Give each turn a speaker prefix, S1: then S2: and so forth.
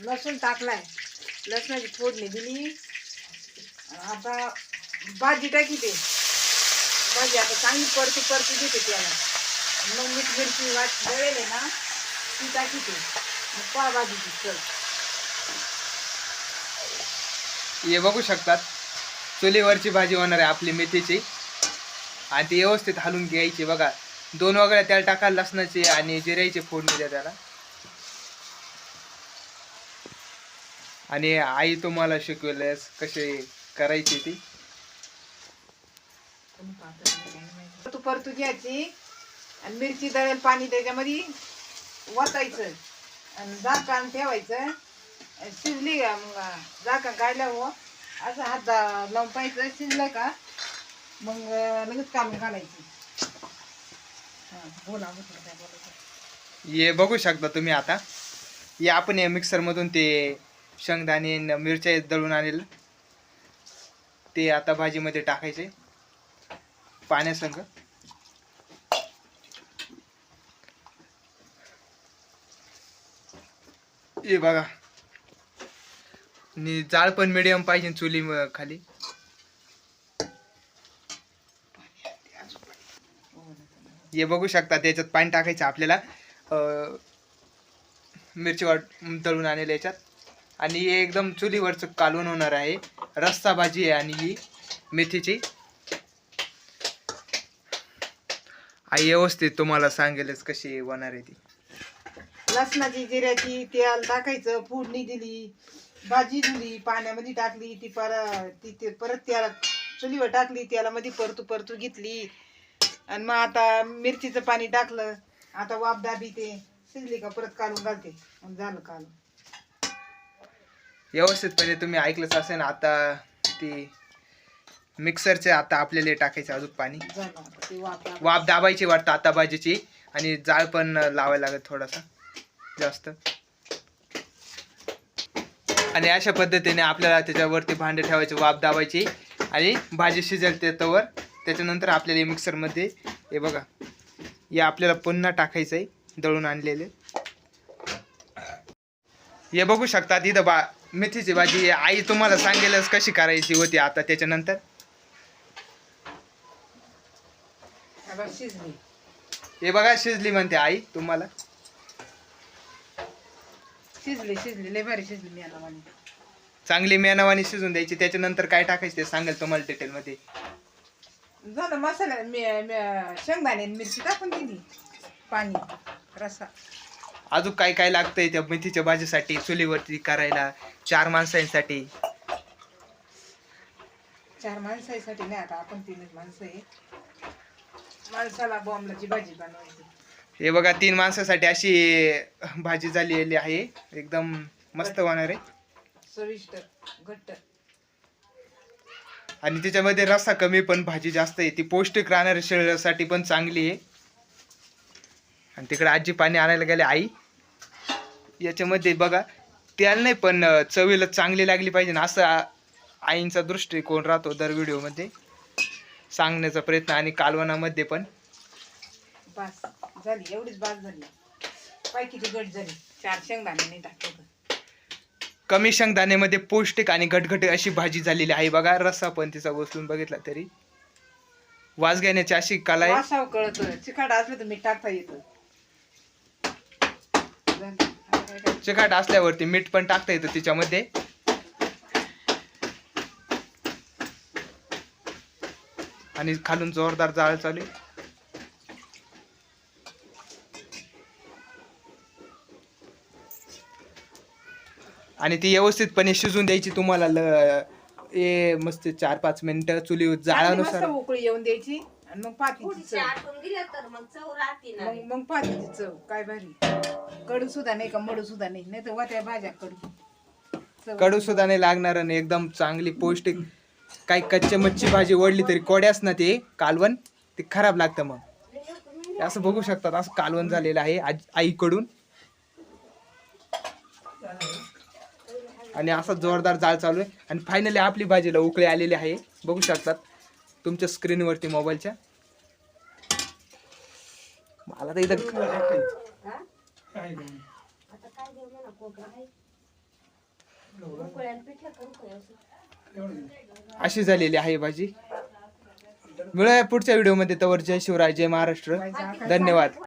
S1: लसूण टाकलाय. लसणाची फोडणी दिली. आता भाजी टाकी ते. भाजी आता चांगली परती परती देते त्याला. मग मीठ मिरची वाट जळेल ना ती टाकी ते. मग पहा भाजीची चल
S2: हे बघू शकतात. चुलीवरची भाजी होणार आहे आपली मेथीची. आणि ती व्यवस्थित हलून घ्यायची बघा. दोन वगैरे त्याला टाका लसणाची आणि जिऱ्याची फोडणी द्या त्याला. आणि आई तुम्हाला शिकवलंस कसे करायची ती?
S1: तू परतू घ्यायची आणि मिरची दळेल पाणी त्याच्यामध्ये वतायचं आणि झाकण ठेवायचं. शिजली का मग झाकण काढलं हो असं हात लावून पाहायचं शिजलं का मग लगेच घालायची. हा, बोला बोला
S2: हे बघू शकता तुम्ही आता. हे आपण या मिक्सरमधून ते शेंगदाणे मिरच्या दळून आणलेलं. ते आता भाजीमध्ये टाकायचे. पाण्यासंग हे बघा. आणि जाळ पण मिडियम पाहिजे चुली खाली. हे बघू शकता त्याच्यात पाणी टाकायचं आपल्याला. मिरची वाट तळून आणलेल्या याच्यात. आणि हे एकदम चुलीवरचं कालवण होणार आहे. रस्सा भाजी आहे आणि ही मेथीची. आई व्यवस्थित तुम्हाला सांगेलच कशी होणार आहे ती.
S1: लसणाची जिऱ्याची तेल टाकायचं फोडणी दिली भाजी दिली पाण्यामध्ये टाकली ती पर ती ते परत त्याला चुलीवर टाकली तेलामध्ये परतू परतू घेतली. आणि मग आता मिरचीचं पाणी टाकलं. आता वाप दाबी ते. शिजली का परत काढून घालते. झालं काढून
S2: व्यवस्थितपणे तुम्ही ऐकलंच असेल आता ती मिक्सरचे आता आपल्याला टाकायचं अजून पाणी.
S1: वाफ
S2: दाबायची वाटतं आता भाजीची. आणि जाळ पण लावायला लागत थोडासा जास्त. आणि अशा पद्धतीने आपल्याला त्याच्यावरती भांडे ठेवायचे वाफ दाबायची. आणि भाजी शिजेल ते तवर त्याच्यानंतर आपल्याला मिक्सरमध्ये हे बघा हे आपल्याला पुन्हा टाकायचं आहे दळून आणलेले. हे बघू शकता इथं बा मेथीची भाजी आई तुम्हाला सांगेलच कशी करायची होती आता त्याच्यानंतर. हे बघा शिजली. म्हणते आई तुम्हाला.
S1: शिजली शिजली. लय भारी शिजली मी
S2: चांगली मेनावानी शिजून द्यायची. त्याच्यानंतर काय टाकायचं ते सांगेल तुम्हाला डिटेलमध्ये
S1: झालं मसाला मी मी- शेंगदाणे आणि मिरची टाकून दिली. पाणी रसा.
S2: अजून काय काय लागतंय त्या मेथीच्या भाजीसाठी चुलीवरती करायला चार माणसांसाठी?
S1: चार माणसासाठी नाही आता आपण तीनच माणसं आहे. माणसाला बॉम्बलाची भाजी बनवायची.
S2: हे बघा तीन माणसासाठी अशी भाजी झालेली आहे. एकदम मस्त होणार आहे.
S1: चविष्ट घट्ट.
S2: आणि त्याच्यामध्ये रस्सा कमी पण भाजी जास्त आहे. ती पौष्टिक राहणाऱ्या शरीरासाठी पण चांगली आहे. आणि तिकडे आजी पाणी आणायला गेले आई. याच्यामध्ये बघा तेल नाही पण चवीला चांगली लागली पाहिजे ना असं आईंचा दृष्टिकोन राहतो दर व्हिडिओमध्ये. सांगण्याचा प्रयत्न आणि कालवणामध्ये पण.
S1: बास झाली एवढीच बास झाली. पाय किती गट झाली. चार शेंगदाणे नाही टाकलं तर.
S2: कमी शेंगदाण्यामध्ये पौष्टिक आणि घटघट अशी भाजी झालेली आहे बघा रस्सा पण तिचा बसलून बघितला तरी. वास घेण्याची अशी कला आहे.
S1: वासाव कळत चिकाट असलं तर मीठ टाकता येतं.
S2: चिकाट असल्यावरती मीठ पण टाकता येतं तिच्यामध्ये. आणि खालून जोरदार जाळ चालू. आणि ती व्यवस्थितपणे शिजून द्यायची तुम्हाला ल ए मस्त चार पाच मिनिटं चुली
S1: चांगली मस्त
S2: जाळानुसार.
S1: उकळी येऊन द्यायची. आणि मग पातीची
S3: पुढचे
S1: चव.
S3: दिलं तर मग चव राहते ना.
S1: मग मग पातीची चव काय भारी. कडू सुद्धा नाही का मडू सुद्धा नाही. नाही तर वाट्या भाज्या कडू. चव.
S2: कडू सुद्धा नाही लागणार आणि एकदम चांगली पौष्टिक काही कच्चे मच्छी भाजी ओढली तरी कोड्यास ना ते कालवण ते खराब लागतं मग. हे असं बघू शकतात असं कालवण झालेलं आहे आज आईकडून. आणि असा जोरदार जाळ चालू आहे. आणि फायनली आपली भाजीला उकळी आलेली आहे. बघू शकतात. तुमच्या स्क्रीनवरती मोबाईलच्या? मला तर इथं
S3: आता काय देऊ ना कोकरा आहे. उकळ्यान पिठलं करू का असं?
S2: अशी झालेली आहे भाजी. मिळूया पुढच्या व्हिडिओमध्ये तवर जय शिवराय जय महाराष्ट्र. धन्यवाद.